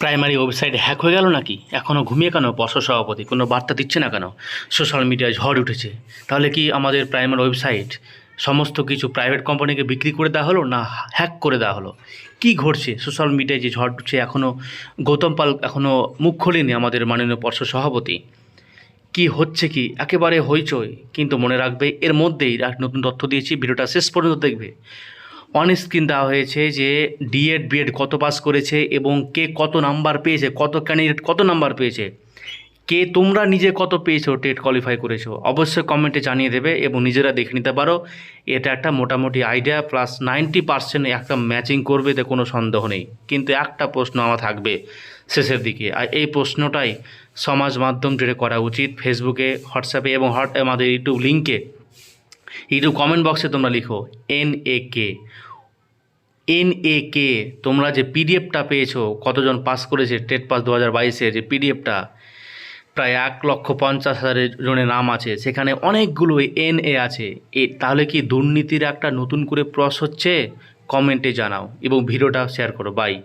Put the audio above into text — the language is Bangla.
প্রাইমারি ওয়েবসাইট হ্যাক হয়ে গেল নাকি? এখনও ঘুমিয়ে কেন? পর্ষদ সভাপতি, কোনো বার্তা দিচ্ছে না কেন? সোশ্যাল মিডিয়ায় ঝড় উঠেছে। তাহলে কি আমাদের প্রাইমারি ওয়েবসাইট সমস্ত কিছু প্রাইভেট কোম্পানিকে বিক্রি করে দেওয়া হলো না হ্যাক করে দেওয়া হলো? কি ঘটছে? সোশ্যাল মিডিয়ায় যে ঝড় উঠছে এখনও গৌতম পাল এখনও মুখ খোলেনি আমাদের মাননীয় পর্ষদ সভাপতি। কি হচ্ছে কি? একেবারে হইচই। কিন্তু মনে রাখবে, এর মধ্যেই নতুন তথ্য দিয়েছি, ভিডিওটা শেষ পর্যন্ত দেখবে। অন স্ক্রিন দেওয়া হয়েছে যে ডিএড বিএড কত পাস করেছে এবং কে কত নাম্বার পেয়েছে, কত ক্যান্ডিডেট কত নাম্বার পেয়েছে। কে তোমরা নিজে কত পেয়েছ টেট কোয়ালিফাই করেছ? অবশ্যই কমেন্টে জানিয়ে দেবে এবং নিজেরা দেখে নিতে পারো। এটা একটা মোটামুটি আইডিয়া প্লাস নাইনটি পার্সেন্ট একটা ম্যাচিং করবে, এতে কোনো সন্দেহ নেই। কিন্তু একটা প্রশ্ন আমার থাকবে শেষের দিকে। আর এই প্রশ্নটাই সমাজ মাধ্যম জুড়ে করা উচিত ফেসবুকে হোয়াটসঅ্যাপে এবং হট আমাদের ইউটিউব লিঙ্কে ইউটিউব কমেন্ট বক্সে তোমরা লিখো N A K N A কে তোমরা যে পিডিএফটা পেয়েছ, কতজন পাস করেছে, টেট পাস দু হাজার বাইশে, যে পিডিএফটা প্রায় এক লক্ষ পঞ্চাশ হাজারের জনের নাম আছে। সেখানে অনেকগুলো এন এ আছে। এ, তাহলে কি দুর্নীতির একটা নতুন করে প্রস হচ্ছে? কমেন্টে জানাও এবং ভিডিওটা শেয়ার করো। বাই